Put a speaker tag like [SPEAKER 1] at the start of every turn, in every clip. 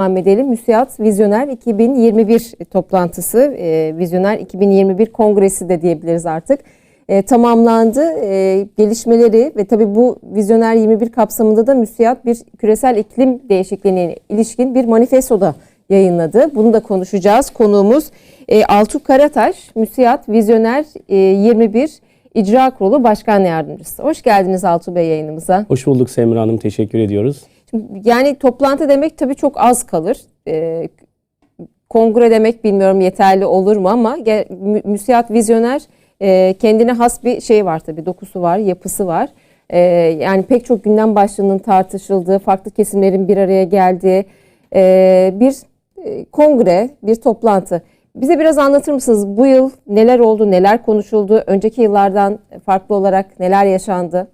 [SPEAKER 1] devam edelim. Müsiyat Vizyoner 2021 toplantısı, e, Vizyoner 2021 kongresi de diyebiliriz artık. E, tamamlandı. E, gelişmeleri ve tabii bu Vizyoner 21 kapsamında da Müsiyat bir küresel iklim değişikliğine ilişkin bir manifesto da yayınladı. Bunu da konuşacağız. Konuğumuz e, Altuğ Karataş, Müsiyat Vizyoner e, 21 İcra Kurulu Başkan Yardımcısı. Hoş geldiniz Altuğ Bey yayınımıza.
[SPEAKER 2] Hoş bulduk Semra Hanım. Teşekkür ediyoruz.
[SPEAKER 1] Yani toplantı demek tabii çok az kalır. Ee, kongre demek bilmiyorum yeterli olur mu ama ge- mü- müsiyat vizyoner e, kendine has bir şey var tabii dokusu var, yapısı var. Ee, yani pek çok gündem başlığının tartışıldığı, farklı kesimlerin bir araya geldiği e, bir e, kongre, bir toplantı. Bize biraz anlatır mısınız bu yıl neler oldu, neler konuşuldu, önceki yıllardan farklı olarak neler yaşandı?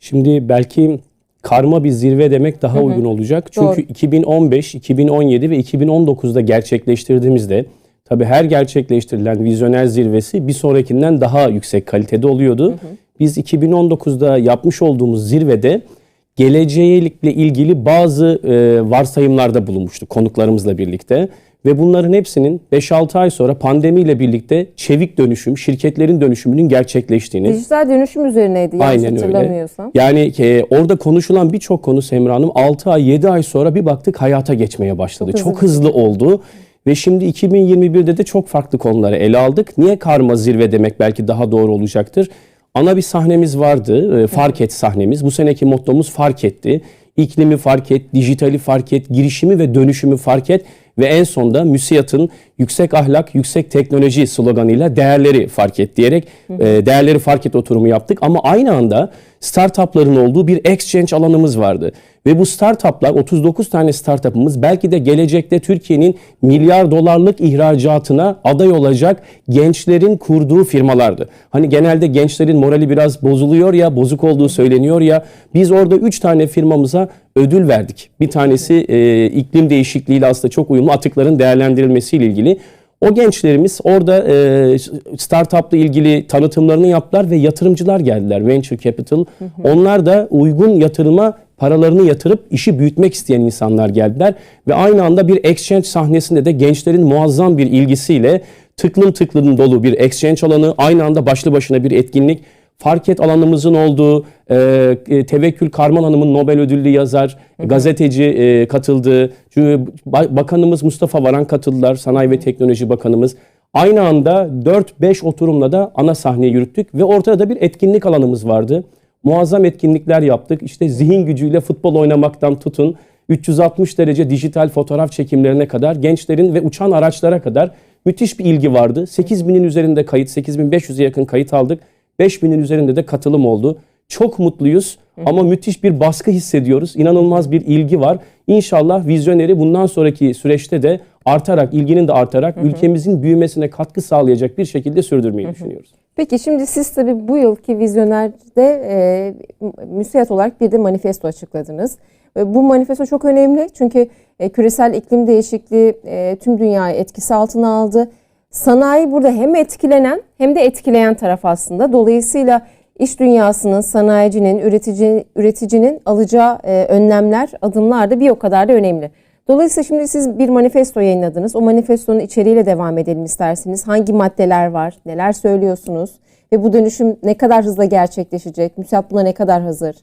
[SPEAKER 2] Şimdi belki karma bir zirve demek daha uygun olacak. Çünkü
[SPEAKER 1] Doğru.
[SPEAKER 2] 2015, 2017 ve 2019'da gerçekleştirdiğimizde tabii her gerçekleştirilen vizyoner zirvesi bir sonrakinden daha yüksek kalitede oluyordu. Biz 2019'da yapmış olduğumuz zirvede geleceğiyle ilgili bazı e, varsayımlarda bulunmuştuk konuklarımızla birlikte. Ve bunların hepsinin 5-6 ay sonra pandemiyle birlikte çevik dönüşüm, şirketlerin dönüşümünün gerçekleştiğini,
[SPEAKER 1] Dijital dönüşüm üzerineydi yanlış
[SPEAKER 2] Aynen öyle.
[SPEAKER 1] hatırlamıyorsam.
[SPEAKER 2] Yani e, orada konuşulan birçok konu Semra Hanım 6 ay 7 ay sonra bir baktık hayata geçmeye başladı.
[SPEAKER 1] Çok
[SPEAKER 2] Çok
[SPEAKER 1] hızlı.
[SPEAKER 2] hızlı, oldu. Ve şimdi 2021'de de çok farklı konuları ele aldık. Niye karma zirve demek belki daha doğru olacaktır. Ana bir sahnemiz vardı. e, fark et sahnemiz. Bu seneki mottomuz fark etti. İklimi fark et, dijitali fark et, girişimi ve dönüşümü fark et ve en sonda MÜSİAD'ın yüksek ahlak, yüksek teknoloji sloganıyla değerleri fark et diyerek e, değerleri fark et oturumu yaptık. Ama aynı anda startupların olduğu bir exchange alanımız vardı. Ve bu startuplar 39 tane startupımız belki de gelecekte Türkiye'nin milyar dolarlık ihracatına aday olacak gençlerin kurduğu firmalardı. Hani genelde gençlerin morali biraz bozuluyor ya, bozuk olduğu söyleniyor ya. Biz orada 3 tane firmamıza ödül verdik. Bir tanesi e, iklim değişikliğiyle aslında çok uyumlu atıkların değerlendirilmesiyle ilgili. O gençlerimiz orada e, startupla ilgili tanıtımlarını yaptılar ve yatırımcılar geldiler. Venture Capital. Onlar da uygun yatırıma paralarını yatırıp işi büyütmek isteyen insanlar geldiler. Ve aynı anda bir exchange sahnesinde de gençlerin muazzam bir ilgisiyle tıklım tıklım dolu bir exchange alanı, aynı anda başlı başına bir etkinlik. Fark et alanımızın olduğu, e, e, Tevekkül Karman Hanım'ın Nobel ödüllü yazar, gazeteci e, katıldı. Çünkü ba- Bakanımız Mustafa Varan katıldılar, Sanayi ve Teknoloji Bakanımız. Aynı anda 4-5 oturumla da ana sahneyi yürüttük ve ortada da bir etkinlik alanımız vardı. Muazzam etkinlikler yaptık. İşte zihin gücüyle futbol oynamaktan tutun, 360 derece dijital fotoğraf çekimlerine kadar, gençlerin ve uçan araçlara kadar müthiş bir ilgi vardı. 8000'in üzerinde kayıt, 8500'e yakın kayıt aldık. 5000'in üzerinde de katılım oldu. Çok mutluyuz ama müthiş bir baskı hissediyoruz. İnanılmaz bir ilgi var. İnşallah vizyoneri bundan sonraki süreçte de artarak, ilginin de artarak ülkemizin büyümesine katkı sağlayacak bir şekilde sürdürmeyi düşünüyoruz.
[SPEAKER 1] Peki şimdi siz tabii bu yılki Vizyoner'de e, müsait olarak bir de manifesto açıkladınız. Ve bu manifesto çok önemli çünkü e, küresel iklim değişikliği e, tüm dünyayı etkisi altına aldı. Sanayi burada hem etkilenen hem de etkileyen taraf aslında. Dolayısıyla iş dünyasının, sanayicinin, üretici, üreticinin alacağı e, önlemler, adımlar da bir o kadar da önemli. Dolayısıyla şimdi siz bir manifesto yayınladınız. O manifestonun içeriğiyle devam edelim isterseniz. Hangi maddeler var, neler söylüyorsunuz ve bu dönüşüm ne kadar hızla gerçekleşecek? MÜSİAD buna ne kadar hazır?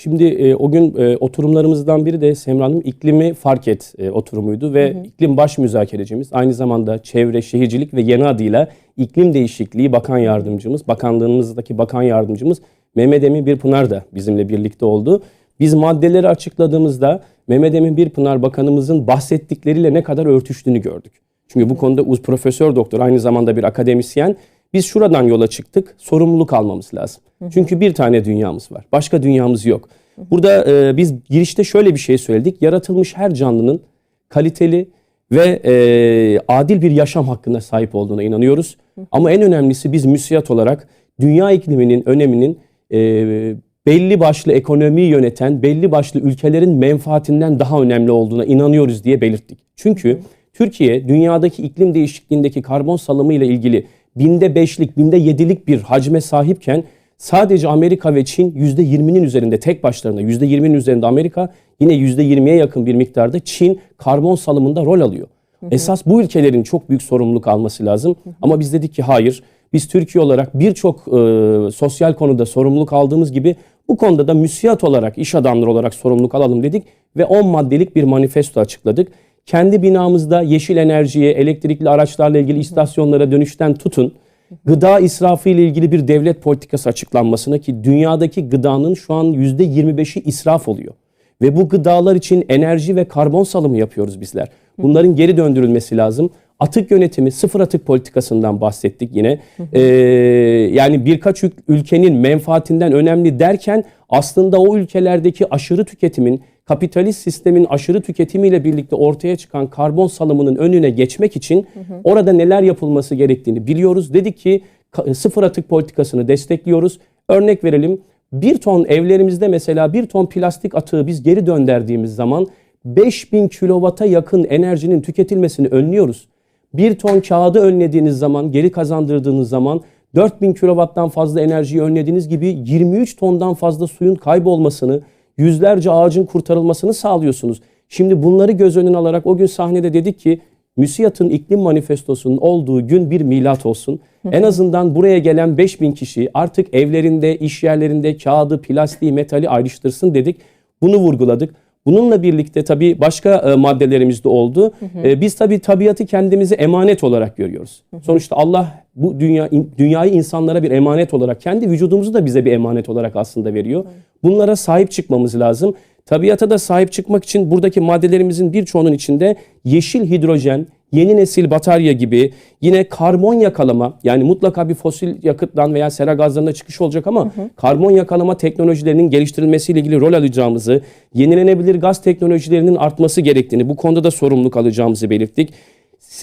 [SPEAKER 2] Şimdi e, o gün e, oturumlarımızdan biri de Semra Hanım iklimi fark et e, oturumuydu ve iklim baş müzakerecimiz aynı zamanda çevre, şehircilik ve yeni adıyla iklim değişikliği bakan yardımcımız, bakanlığımızdaki bakan yardımcımız Mehmet Emin Birpınar da bizimle birlikte oldu. Biz maddeleri açıkladığımızda Mehmet Emin Birpınar Bakanımızın bahsettikleriyle ne kadar örtüştüğünü gördük. Çünkü bu konuda uz profesör doktor aynı zamanda bir akademisyen. Biz şuradan yola çıktık. Sorumluluk almamız lazım. Çünkü bir tane dünyamız var. Başka dünyamız yok. Burada e, biz girişte şöyle bir şey söyledik. Yaratılmış her canlının kaliteli ve e, adil bir yaşam hakkına sahip olduğuna inanıyoruz. Ama en önemlisi biz müsiyat olarak dünya ikliminin öneminin e, belli başlı ekonomiyi yöneten, belli başlı ülkelerin menfaatinden daha önemli olduğuna inanıyoruz diye belirttik. Çünkü Türkiye dünyadaki iklim değişikliğindeki karbon salımı ile ilgili binde beşlik, binde yedilik bir hacme sahipken Sadece Amerika ve Çin %20'nin üzerinde tek başlarına %20'nin üzerinde Amerika yine %20'ye yakın bir miktarda Çin karbon salımında rol alıyor. Esas bu ülkelerin çok büyük sorumluluk alması lazım. Ama biz dedik ki hayır. Biz Türkiye olarak birçok e, sosyal konuda sorumluluk aldığımız gibi bu konuda da müsiyat olarak, iş adamları olarak sorumluluk alalım dedik ve 10 maddelik bir manifesto açıkladık. Kendi binamızda yeşil enerjiye, elektrikli araçlarla ilgili istasyonlara dönüşten tutun, gıda israfı ile ilgili bir devlet politikası açıklanmasına ki dünyadaki gıdanın şu an %25'i israf oluyor. Ve bu gıdalar için enerji ve karbon salımı yapıyoruz bizler. Bunların geri döndürülmesi lazım. Atık yönetimi, sıfır atık politikasından bahsettik yine. Ee, yani birkaç ül- ülkenin menfaatinden önemli derken aslında o ülkelerdeki aşırı tüketimin, kapitalist sistemin aşırı tüketimiyle birlikte ortaya çıkan karbon salımının önüne geçmek için orada neler yapılması gerektiğini biliyoruz. Dedik ki sıfır atık politikasını destekliyoruz. Örnek verelim. Bir ton evlerimizde mesela bir ton plastik atığı biz geri döndürdüğümüz zaman 5000 kilovata yakın enerjinin tüketilmesini önlüyoruz. Bir ton kağıdı önlediğiniz zaman, geri kazandırdığınız zaman 4000 kilovattan fazla enerjiyi önlediğiniz gibi 23 tondan fazla suyun kaybolmasını, yüzlerce ağacın kurtarılmasını sağlıyorsunuz. Şimdi bunları göz önüne alarak o gün sahnede dedik ki MÜSİAD'ın iklim manifestosunun olduğu gün bir milat olsun. En azından buraya gelen 5000 kişi artık evlerinde, iş yerlerinde kağıdı, plastiği, metali ayrıştırsın dedik. Bunu vurguladık. Bununla birlikte tabii başka e, maddelerimiz de oldu. E, biz tabii tabiatı kendimize emanet olarak görüyoruz. Sonuçta Allah bu dünya dünyayı insanlara bir emanet olarak, kendi vücudumuzu da bize bir emanet olarak aslında veriyor. Bunlara sahip çıkmamız lazım. Tabiata da sahip çıkmak için buradaki maddelerimizin birçoğunun içinde yeşil hidrojen, yeni nesil batarya gibi yine karbon yakalama yani mutlaka bir fosil yakıttan veya sera gazlarına çıkış olacak ama karbon yakalama teknolojilerinin geliştirilmesiyle ilgili rol alacağımızı, yenilenebilir gaz teknolojilerinin artması gerektiğini bu konuda da sorumluluk alacağımızı belirttik.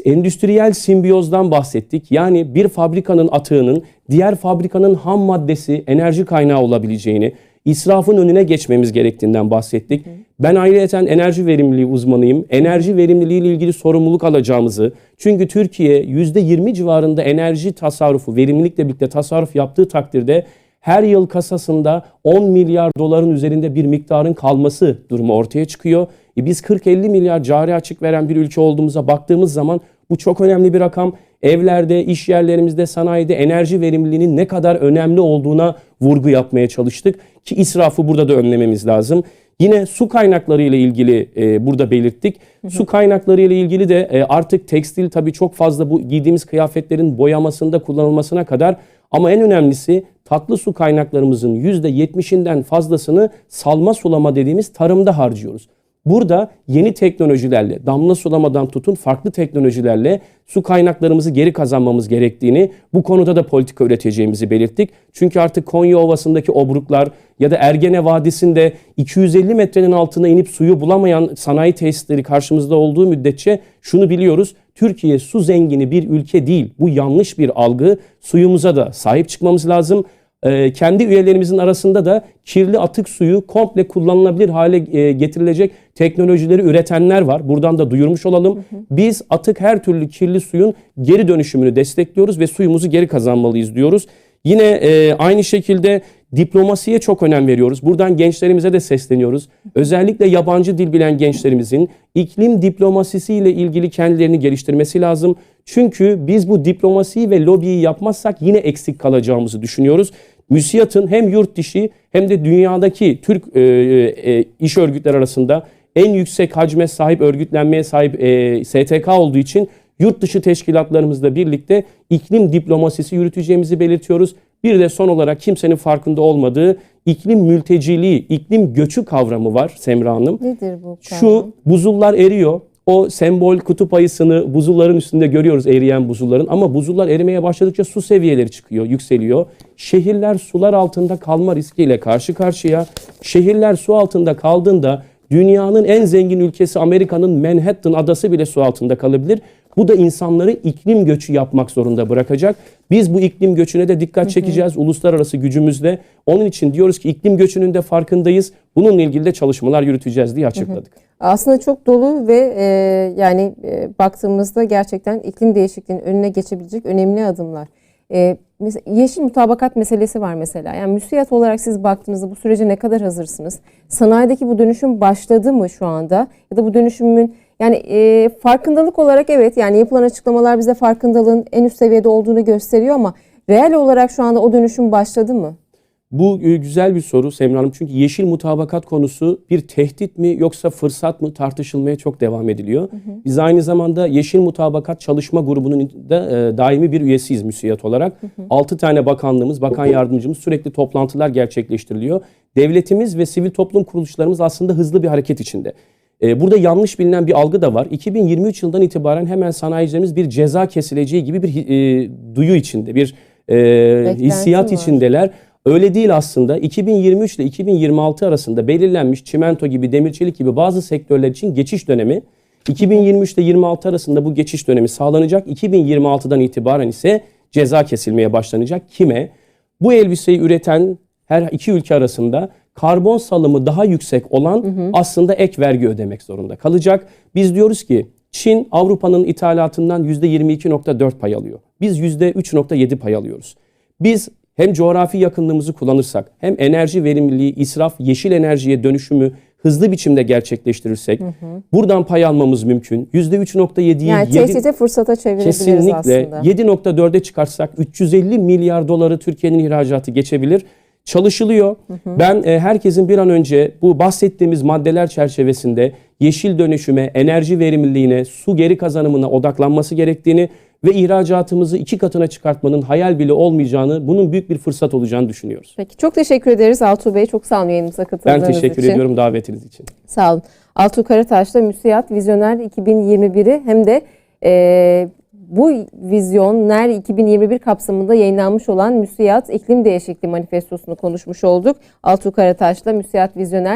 [SPEAKER 2] Endüstriyel simbiyozdan bahsettik. Yani bir fabrikanın atığının diğer fabrikanın ham maddesi, enerji kaynağı olabileceğini, israfın önüne geçmemiz gerektiğinden bahsettik. Ben ayrıyeten enerji verimliliği uzmanıyım. Enerji verimliliği ile ilgili sorumluluk alacağımızı, çünkü Türkiye %20 civarında enerji tasarrufu, verimlilikle birlikte tasarruf yaptığı takdirde her yıl kasasında 10 milyar doların üzerinde bir miktarın kalması durumu ortaya çıkıyor. E biz 40-50 milyar cari açık veren bir ülke olduğumuza baktığımız zaman bu çok önemli bir rakam. Evlerde, iş yerlerimizde, sanayide enerji verimliliğinin ne kadar önemli olduğuna vurgu yapmaya çalıştık ki israfı burada da önlememiz lazım. Yine su kaynakları ile ilgili e, burada belirttik. Su kaynakları ile ilgili de e, artık tekstil tabii çok fazla bu giydiğimiz kıyafetlerin boyamasında kullanılmasına kadar ama en önemlisi tatlı su kaynaklarımızın %70'inden fazlasını salma sulama dediğimiz tarımda harcıyoruz. Burada yeni teknolojilerle, damla sulamadan tutun farklı teknolojilerle su kaynaklarımızı geri kazanmamız gerektiğini, bu konuda da politika üreteceğimizi belirttik. Çünkü artık Konya Ovası'ndaki obruklar ya da Ergene Vadisi'nde 250 metrenin altına inip suyu bulamayan sanayi tesisleri karşımızda olduğu müddetçe şunu biliyoruz. Türkiye su zengini bir ülke değil. Bu yanlış bir algı. Suyumuza da sahip çıkmamız lazım. Ee, kendi üyelerimizin arasında da kirli atık suyu komple kullanılabilir hale e, getirilecek teknolojileri üretenler var. Buradan da duyurmuş olalım. Biz atık her türlü kirli suyun geri dönüşümünü destekliyoruz ve suyumuzu geri kazanmalıyız diyoruz. Yine e, aynı şekilde diplomasiye çok önem veriyoruz. Buradan gençlerimize de sesleniyoruz. Özellikle yabancı dil bilen gençlerimizin iklim diplomasisiyle ilgili kendilerini geliştirmesi lazım. Çünkü biz bu diplomasiyi ve lobiyi yapmazsak yine eksik kalacağımızı düşünüyoruz. MÜSİAD'ın hem yurt dışı hem de dünyadaki Türk e, e, iş örgütleri arasında en yüksek hacme sahip örgütlenmeye sahip e, STK olduğu için yurt dışı teşkilatlarımızla birlikte iklim diplomasisi yürüteceğimizi belirtiyoruz. Bir de son olarak kimsenin farkında olmadığı iklim mülteciliği, iklim göçü kavramı var Semra Hanım.
[SPEAKER 1] Nedir bu kavram?
[SPEAKER 2] Şu buzullar eriyor. O sembol kutup ayısını buzulların üstünde görüyoruz eriyen buzulların ama buzullar erimeye başladıkça su seviyeleri çıkıyor, yükseliyor. Şehirler sular altında kalma riskiyle karşı karşıya. Şehirler su altında kaldığında dünyanın en zengin ülkesi Amerika'nın Manhattan adası bile su altında kalabilir. Bu da insanları iklim göçü yapmak zorunda bırakacak. Biz bu iklim göçüne de dikkat çekeceğiz uluslararası gücümüzle. Onun için diyoruz ki iklim göçünün de farkındayız. Bununla ilgili de çalışmalar yürüteceğiz diye açıkladık.
[SPEAKER 1] Aslında çok dolu ve e, yani e, baktığımızda gerçekten iklim değişikliğinin önüne geçebilecek önemli adımlar. E, yeşil mutabakat meselesi var mesela. Yani müsiyat olarak siz baktığınızda bu sürece ne kadar hazırsınız? Sanayideki bu dönüşüm başladı mı şu anda? Ya da bu dönüşümün yani e, farkındalık olarak evet yani yapılan açıklamalar bize farkındalığın en üst seviyede olduğunu gösteriyor ama reel olarak şu anda o dönüşüm başladı mı?
[SPEAKER 2] Bu e, güzel bir soru Semra Hanım. Çünkü yeşil mutabakat konusu bir tehdit mi yoksa fırsat mı tartışılmaya çok devam ediliyor. Biz aynı zamanda Yeşil Mutabakat Çalışma Grubu'nun da e, daimi bir üyesiyiz müsiyat olarak. 6 tane bakanlığımız, bakan yardımcımız sürekli toplantılar gerçekleştiriliyor. Devletimiz ve sivil toplum kuruluşlarımız aslında hızlı bir hareket içinde. E, Burada yanlış bilinen bir algı da var. 2023 yılından itibaren hemen sanayicilerimiz bir ceza kesileceği gibi bir e, duyu içinde, bir e, hissiyat
[SPEAKER 1] var.
[SPEAKER 2] içindeler. Öyle değil aslında. 2023 ile 2026 arasında belirlenmiş çimento gibi, demir çelik gibi bazı sektörler için geçiş dönemi 2023 ile 26 arasında bu geçiş dönemi sağlanacak. 2026'dan itibaren ise ceza kesilmeye başlanacak. Kime? Bu elbiseyi üreten her iki ülke arasında karbon salımı daha yüksek olan aslında ek vergi ödemek zorunda kalacak. Biz diyoruz ki Çin Avrupa'nın ithalatından %22.4 pay alıyor. Biz %3.7 pay alıyoruz. Biz hem coğrafi yakınlığımızı kullanırsak hem enerji verimliliği, israf, yeşil enerjiye dönüşümü hızlı biçimde gerçekleştirirsek buradan pay almamız mümkün. %3.7'yi
[SPEAKER 1] Yani tehdite fırsata çevirebiliriz
[SPEAKER 2] Kesinlikle
[SPEAKER 1] aslında.
[SPEAKER 2] 7.4'e çıkarsak 350 milyar doları Türkiye'nin ihracatı geçebilir. Çalışılıyor. Ben e, herkesin bir an önce bu bahsettiğimiz maddeler çerçevesinde yeşil dönüşüme, enerji verimliliğine, su geri kazanımına odaklanması gerektiğini ve ihracatımızı iki katına çıkartmanın hayal bile olmayacağını, bunun büyük bir fırsat olacağını düşünüyoruz.
[SPEAKER 1] Peki çok teşekkür ederiz Altuğ Bey. Çok sağ olun yayınımıza
[SPEAKER 2] Ben
[SPEAKER 1] katıldığınız
[SPEAKER 2] teşekkür
[SPEAKER 1] için.
[SPEAKER 2] ediyorum davetiniz için.
[SPEAKER 1] Sağ olun. Altuğ Karataş'la Müsiyat Vizyoner 2021'i hem de e, bu Vizyoner 2021 kapsamında yayınlanmış olan Müsiyat İklim Değişikliği Manifestosu'nu konuşmuş olduk. Altuğ Karataş'la Müsiyat Vizyoner